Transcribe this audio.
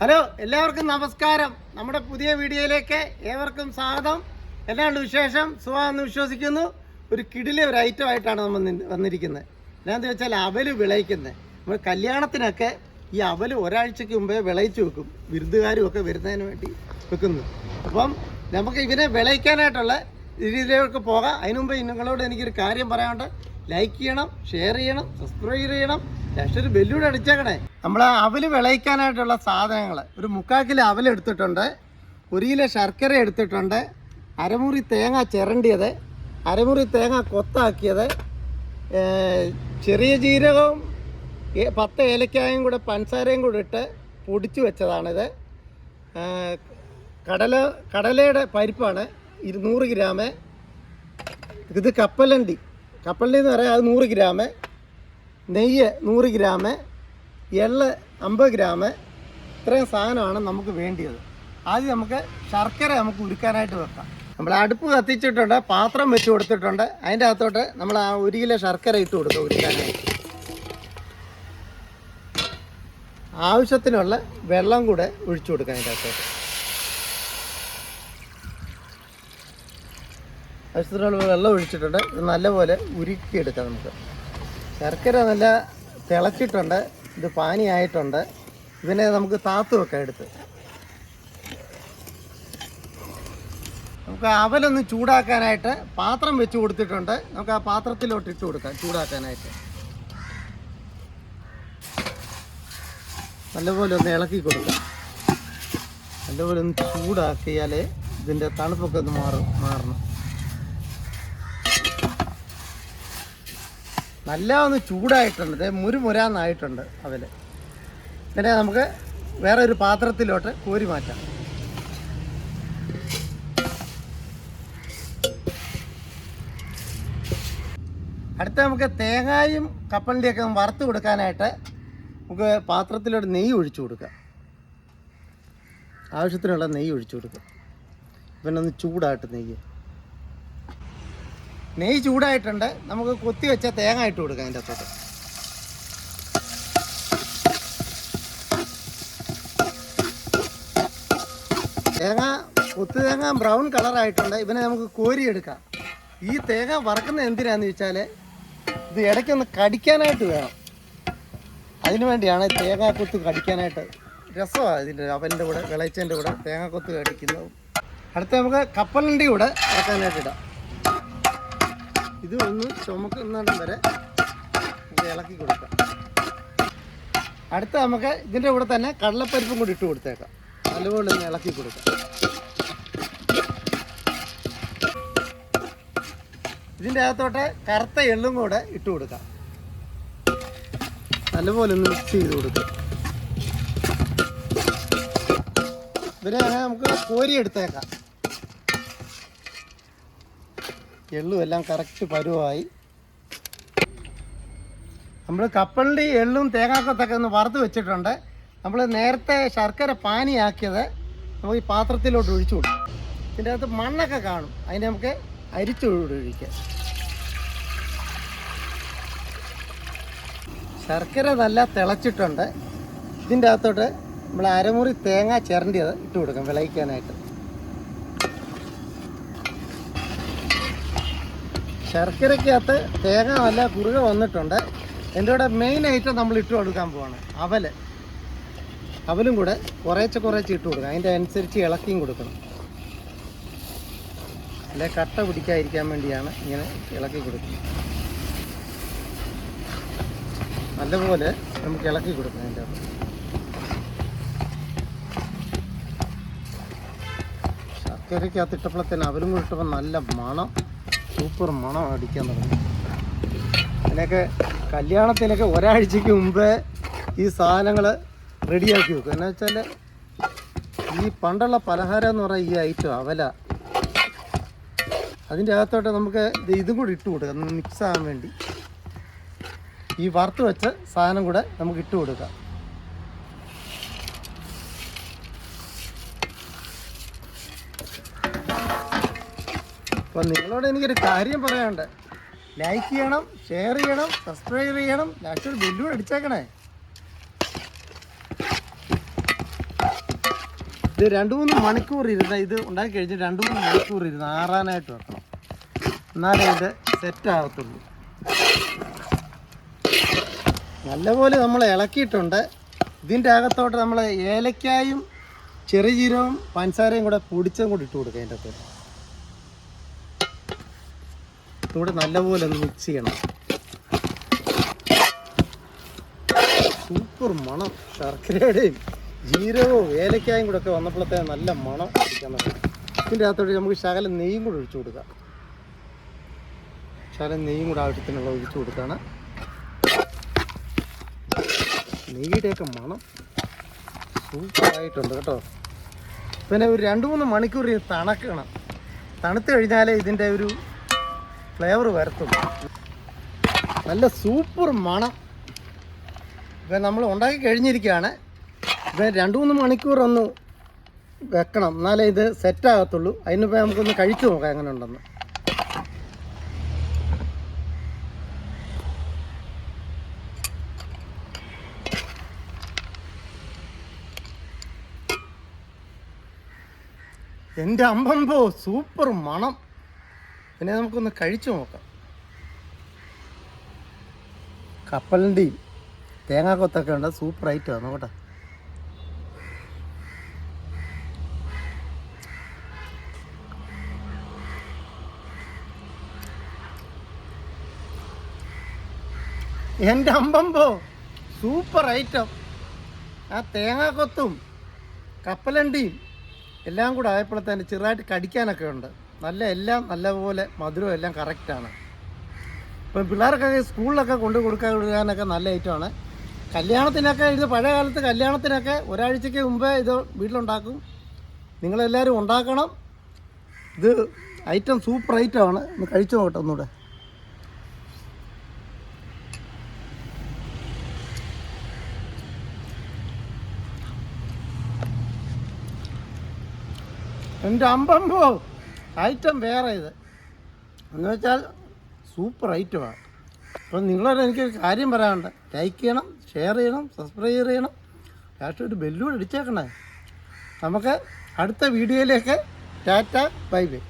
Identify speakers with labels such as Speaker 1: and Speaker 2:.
Speaker 1: Hello എല്ലാവർക്കും നമസ്കാരം. നമ്മുടെ പുതിയ വീഡിയോയിലേക്ക് ഏവർക്കും സ്വാഗതം. എല്ലാണ്ട് വിശേഷം? സുഖമെന്ന് വിശ്വസിക്കുന്നു. ഒരു കിടിലെ ഒരു ഐറ്റം ആയിട്ടാണ് നമ്മൾ വന്നിരിക്കുന്നത്. എന്നാന്ന് വെച്ചാൽ അവൽ വിളയിക്കുന്നത്. നമ്മൾ കല്യാണത്തിനൊക്കെ ഈ അവൽ ഒരാഴ്ചയ്ക്ക് മുമ്പേ വിളയിച്ചു വെക്കും. വിരുന്നുകാരും ഒക്കെ വരുന്നതിന് വേണ്ടി വെക്കുന്നു. അപ്പം നമുക്ക് ഇവനെ വിളയിക്കാനായിട്ടുള്ള രീതിയിലേക്ക് പോകാം. അതിനുമുമ്പ് നിങ്ങളോട് എനിക്കൊരു കാര്യം പറയാനുണ്ട്. ലൈക്ക് ചെയ്യണം ഷെയർ ചെയ്യണം സബ്സ്ക്രൈബ് ചെയ്യണം. ലാസ്റ്റ് ഒരു ബെല്ലൂടെ അടിച്ചേക്കണേ. നമ്മൾ അവൽ വിളയിക്കാനായിട്ടുള്ള സാധനങ്ങൾ ഒരു മുക്കാൽ കിലോ അവൽ എടുത്തിട്ടുണ്ട്. ഒരു കിലോ ശർക്കര എടുത്തിട്ടുണ്ട്. അരമുറി തേങ്ങ ചിരണ്ടിയത്. അരമുറി തേങ്ങ കൊത്താക്കിയത്. ചെറിയ ജീരകവും പത്ത് ഏലക്കായും കൂടെ പഞ്ചസാരയും കൂടെ ഇട്ട് പൊടിച്ചു വെച്ചതാണിത്. കടല കടലയുടെ പരിപ്പാണ്. ഇരുന്നൂറ് ഗ്രാം ഇത് കപ്പലണ്ടി. കപ്പലണ്ടി എന്ന് പറയാം അത് നൂറ് ഗ്രാം നെയ്യ് നൂറ് ഗ്രാം എള്ള് അമ്പത് ഗ്രാമ് ഇത്രയും സാധനമാണ് നമുക്ക് വേണ്ടിയത്. ആദ്യം നമുക്ക് ശർക്കര നമുക്ക് ഉരുക്കാനായിട്ട് വെക്കാം. നമ്മൾ അടുപ്പ് കത്തിച്ചിട്ടുണ്ട് പാത്രം വെച്ച് കൊടുത്തിട്ടുണ്ട്. അതിന്റെ അകത്തോട്ട് നമ്മൾ ആ ഒരു കിലോ ശർക്കര ഇട്ട് കൊടുക്കുക ഉരുക്കാനായിട്ട്. ആവശ്യത്തിനുള്ള വെള്ളം കൂടെ ഒഴിച്ചു കൊടുക്കാം അതിന്റെ അകത്തോട്ട്. ആവശ്യത്തിനുള്ള വെള്ളം ഒഴിച്ചിട്ടുണ്ട്. ഇത് നല്ലപോലെ ഉരുക്കിയെടുക്കാം നമുക്ക്. ശർക്കര നല്ല തിളച്ചിട്ടുണ്ട്. ഇത് പാനിയായിട്ടുണ്ട്. ഇതിനെ നമുക്ക് താത്തു വെക്കാം എടുത്ത്. നമുക്ക് അവലൊന്ന് ചൂടാക്കാനായിട്ട് പാത്രം വെച്ച് കൊടുത്തിട്ടുണ്ട്. നമുക്ക് ആ പാത്രത്തിലോട്ട് ഇട്ട് കൊടുക്കാം ചൂടാക്കാനായിട്ട്. നല്ലപോലെ ഒന്ന് ഇളക്കി കൊടുക്കാം. നല്ലപോലെ ഒന്ന് ചൂടാക്കിയാലേ ഇതിന്റെ തണുപ്പൊക്കെ ഒന്ന് മാറും മാറണം. നല്ല ഒന്ന് ചൂടായിട്ടുണ്ട് മുരുമുരാന്നായിട്ടുണ്ട് അവൽ ഇതിനെ നമുക്ക് വേറെ ഒരു പാത്രത്തിലോട്ട് കോരി മാറ്റാം. അടുത്ത നമുക്ക് തേങ്ങായും കപ്പലിന്റെയൊക്കെ വറുത്ത് കൊടുക്കാനായിട്ട് നമുക്ക് പാത്രത്തിലോട്ട് നെയ്യ് ഒഴിച്ചു കൊടുക്കാം. ആവശ്യത്തിനുള്ള നെയ്യ് ഒഴിച്ചു കൊടുക്കാം. പിന്നെ ഒന്ന് ചൂടായിട്ട് നെയ്യ്. നെയ്യ് ചൂടായിട്ടുണ്ട്. നമുക്ക് കൊത്തി വെച്ച തേങ്ങ ഇട്ട് കൊടുക്കാം അതിന്റെ അത്തോട്ട് തേങ്ങ കൊത്തു തേങ്ങ ബ്രൗൺ കളറായിട്ടുണ്ട്. ഇവനെ നമുക്ക് കോരിയെടുക്കാം. ഈ തേങ്ങ വറക്കുന്ന എന്തിനാന്ന് വെച്ചാൽ ഇത് ഇടയ്ക്കൊന്ന് കടിക്കാനായിട്ട് വേണം. അതിനു വേണ്ടിയാണ് തേങ്ങ കൊത്ത് കടിക്കാനായിട്ട് രസമാണ് ഇതിന്റെ അവന്റെ കൂടെ വിളയച്ചന്റെ കൂടെ തേങ്ങ കൊത്ത് കടിക്കുന്നത്. അടുത്ത നമുക്ക് കപ്പലിന്റെ കൂടെ ഇറക്കാനായിട്ട് ഇടാം. ഇത് ഒന്ന് ചുമക്കുന്നിടം വരെ ഇളക്കി കൊടുക്കാം. അടുത്ത നമുക്ക് ഇതിന്റെ കൂടെ തന്നെ കടലപ്പരിപ്പും കൂടി ഇട്ട് കൊടുത്തേക്കാം. നല്ലപോലെ ഒന്ന് ഇളക്കി കൊടുക്കാം. ഇതിന്റെ അകത്തോട്ട് കറുത്ത എള്ളും കൂടെ ഇട്ട് കൊടുക്കാം. നല്ലപോലെ ഒന്ന് മിക്സ് ചെയ്ത് കൊടുക്കാം. ഇതിനെ നമുക്ക് കോരി എടുത്തേക്കാം എള്ളും എല്ലാം കറക്റ്റ് പരുവായി. നമ്മൾ കപ്പലിന്റെ എള്ളും തേങ്ങാക്കൊത്തൊക്കെ ഒന്ന് വറുത്ത് വെച്ചിട്ടുണ്ട്. നമ്മൾ നേരത്തെ ശർക്കര പാനിയാക്കിയത് നമുക്ക് ഈ പാത്രത്തിലോട്ട് ഒഴിച്ചു കൊടുക്കും. ഇതിന്റെ അകത്ത് മണ്ണൊക്കെ കാണും. അതിനെ നമുക്ക് അരിച്ചൊഴിക്കാം ശർക്കര നല്ല തിളച്ചിട്ടുണ്ട്. ഇതിന്റെ അകത്തോട്ട് നമ്മൾ അരമുറി തേങ്ങ ചിരണ്ടിയത് ഇട്ട് കൊടുക്കും വിളയിക്കാനായിട്ട്. ശർക്കരയ്ക്കകത്ത് തേങ്ങ വല്ല കുറുക വന്നിട്ടുണ്ട്. എന്റെ കൂടെ മെയിൻ ഐറ്റം നമ്മൾ ഇട്ട് കൊടുക്കാൻ പോവാണ്. അവൽ അവലും കൂടെ കുറേച്ച് കുറേച്ച് ഇട്ട് കൊടുക്കാം അതിന്റെ അനുസരിച്ച് ഇളക്കിയും കൊടുക്കണം. അല്ലെ കട്ട പിടിക്കാതിരിക്കാൻ വേണ്ടിയാണ് ഇങ്ങനെ ഇളക്കി കൊടുക്കുന്നത്. നല്ലപോലെ നമുക്ക് ഇളക്കി കൊടുക്കണം അതിന്റെ ശർക്കരക്കകത്ത് ഇട്ടപ്പോഴത്തേന് അവലും കൂടി ഇട്ടപ്പോൾ നല്ല മണം. സൂപ്പർ മണം അടിക്കാൻ തുടങ്ങി. അതിനൊക്കെ കല്യാണത്തിനൊക്കെ ഒരാഴ്ചക്ക് മുമ്പേ ഈ സാധനങ്ങൾ റെഡിയാക്കി വെക്കും. എന്നു വെച്ചാൽ ഈ പണ്ടുള്ള പലഹാരം എന്ന് പറയുന്ന ഈ ഐറ്റം അവല. അതിന്റെ അകത്തോട്ട് നമുക്ക് ഇത് കൂടി ഇട്ട് കൊടുക്കാം. മിക്സ് ആകാൻ വേണ്ടി. ഈ വറുത്ത് വെച്ച സാധനം കൂടെ നമുക്ക് ഇട്ട് കൊടുക്കാം. അപ്പോൾ നിങ്ങളോട് എനിക്കൊരു കാര്യം പറയാനുണ്ട്. ലൈക്ക് ചെയ്യണം ഷെയർ ചെയ്യണം സബ്സ്ക്രൈബ് ചെയ്യണം ലാസ്റ്റ് ഒരു ബില്ലും അടിച്ചേക്കണേ. ഇത് രണ്ട് മൂന്ന് മണിക്കൂർ ഇരുന്ന് ഇത് ഉണ്ടാക്കി കഴിഞ്ഞ് രണ്ട് മൂന്ന് മണിക്കൂർ ഇരുന്ന് ആറാനായിട്ട് വെക്കണം. എന്നാലേ ഇത് സെറ്റ് ആകത്തുള്ളൂ നല്ലപോലെ നമ്മൾ ഇളക്കിയിട്ടുണ്ട്. ഇതിന്റെ അകത്തോട്ട് നമ്മൾ ഏലക്കായും ചെറുജീരവും പഞ്ചസാരയും കൂടെ പൊടിച്ചും കൂടി ഇട്ട് കൊടുക്കുക അതിന്റെ അകത്തോട്ട്. ഇവിടെ നല്ലപോലെ ഒന്ന് മിക്സ് ചെയ്യണം. സൂപ്പർ മണം. ശർക്കരയുടെയും ജീരകവും ഏലക്കായും കൂടെ ഒക്കെ വന്നപ്പോഴത്തെ നല്ല മണം തുടങ്ങി. ഇതിന്റെ അകത്തോട്ട് നമുക്ക് ശകലം നെയ്യും കൂടെ ഒഴിച്ചു കൊടുക്കാം. ശകലം നെയ്യും കൂടെ ആവശ്യത്തിനുള്ള ഒഴിച്ചു കൊടുക്കുകയാണ് നെയ്യുടെയൊക്കെ മണം സൂപ്പറായിട്ടുണ്ട് കേട്ടോ. പിന്നെ ഒരു രണ്ട് മൂന്ന് മണിക്കൂർ തണക്കണം. തണുത്ത് കഴിഞ്ഞാലേ ഇതിന്റെ ഒരു ഫ്ലേവർ വരത്തുള്ളൂ നല്ല സൂപ്പർ മണം. ഇപ്പം നമ്മൾ ഉണ്ടാക്കി കഴിഞ്ഞിരിക്കുകയാണ്. ഇപ്പം രണ്ട് മൂന്ന് മണിക്കൂർ ഒന്ന് വെക്കണം. എന്നാലേ ഇത് സെറ്റ് ആകത്തുള്ളൂ. അതിനിപ്പോൾ നമുക്കൊന്ന് കഴിച്ചു നോക്കാം എങ്ങനെ ഉണ്ടെന്ന് എന്റെ അമ്പമ്പോ സൂപ്പർ മണം. പിന്നെ നമുക്കൊന്ന് കഴിച്ചു നോക്കാം. കപ്പലിന്റെയും തേങ്ങാക്കൊത്തൊക്കെ ഉണ്ട്. സൂപ്പർ ഐറ്റം ആണ് നോക്കട്ടെ എന്റെ അമ്പമ്പോ സൂപ്പർ ഐറ്റം ആ തേങ്ങാക്കൊത്തും കപ്പലണ്ടിയും എല്ലാം കൂടെ ആയപ്പോഴത്തേന് ചെറുതായിട്ട് കടിക്കാനൊക്കെ ഉണ്ട്. നല്ല എല്ലാം നല്ലപോലെ മധുരവും എല്ലാം കറക്റ്റാണ് ഇപ്പം പിള്ളേർക്കൊക്കെ സ്കൂളിലൊക്കെ കൊണ്ടു കൊടുക്കാൻ കൊടുക്കാനൊക്കെ നല്ല ഐറ്റമാണ്. കല്യാണത്തിനൊക്കെ ഇത് പഴയ കാലത്ത് കല്യാണത്തിനൊക്കെ ഒരാഴ്ചയ്ക്ക് മുമ്പേ ഇത് വീട്ടിലുണ്ടാക്കും. നിങ്ങളെല്ലാവരും ഉണ്ടാക്കണം. ഇത് ഐറ്റം സൂപ്പർ ഐറ്റമാണ് ഒന്ന് കഴിച്ചു നോക്കട്ടെ ഒന്നുകൂടെ. എന്റെ അമ്പമ്പോ? ഐറ്റം വേറെ ഇത്. എന്ന് വെച്ചാൽ സൂപ്പർ ഐറ്റമാണ് അപ്പം നിങ്ങളോട് എനിക്കൊരു കാര്യം പറയാനുണ്ട്. ലൈക്ക് ചെയ്യണം ഷെയർ ചെയ്യണം സബ്സ്ക്രൈബ് ചെയ്യണം. ലാസ്റ്റ് ഒരു ബെല്ലൂടെ അടിച്ചേക്കണേ. നമുക്ക് അടുത്ത വീഡിയോയിലേക്ക് ടാറ്റ ബൈ ബൈ.